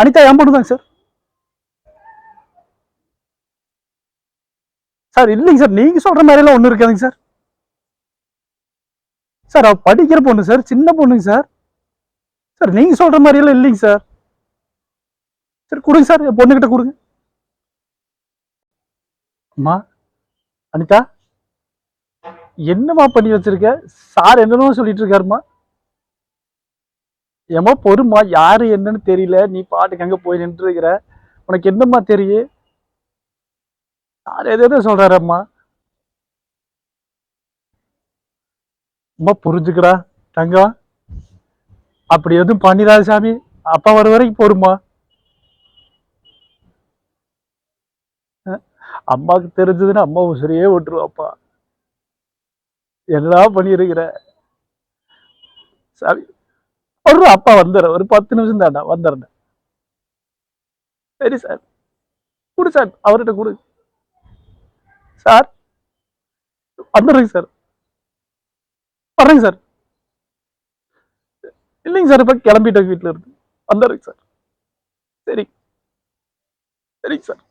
அனிதா என் பொண்ணு தாங்க sir sir இல்லைங்க சார் நீங்க சொல்ற மாதிரிலாம் ஒன்றும் ஒண்ணு இருக்காதுங்க சார் சார் அவ படிக்கிற பொண்ணு சார் சின்ன பொண்ணுங்க சார் சார் நீங்க சொல்ற மாதிரியெல்லாம் இல்லைங்க சார் சரி கொடுங்க சார் என் பொண்ணுகிட்ட கொடுங்க. அம்மா அனிதா என்னம்மா பண்ணி வச்சிருக்க? சார் என்னென்னமோ சொல்லிட்டு இருக்காருமா ஏமா பொறுமா யாரு என்னன்னு தெரியல. நீ பாட்டுக்கு அங்க போய் நின்று இருக்கிற உனக்கு என்னம்மா தெரியும்? சார் எதோ சொல்றாரு அம்மா அம்மா புரிஞ்சுக்கடா தங்கம் அப்படி எதுவும் பண்ணிடாத சாமி. அப்பா வர வரைக்கும் போருமா அம்மாவுக்கு தெரிஞ்சதுன்னா அம்மா உசுரையே விட்டுருவாப்பா என்னடா பண்ணியிருக்கிற? சாமி ஒரு அப்பா வந்துடுற ஒரு பத்து நிமிஷம் தாண்டா வந்துடுறேன். சரி சார். கொடு சார். அவர்கிட்ட கொடு. சார். வந்துடுறேங்க சார். வர்றேங்க சார். இல்லைங்க சார் இப்போ கிளம்பிட்டேன் வீட்டில் இருந்து. வந்துடுறேங்க சார். சரி. சரிங்க சார்.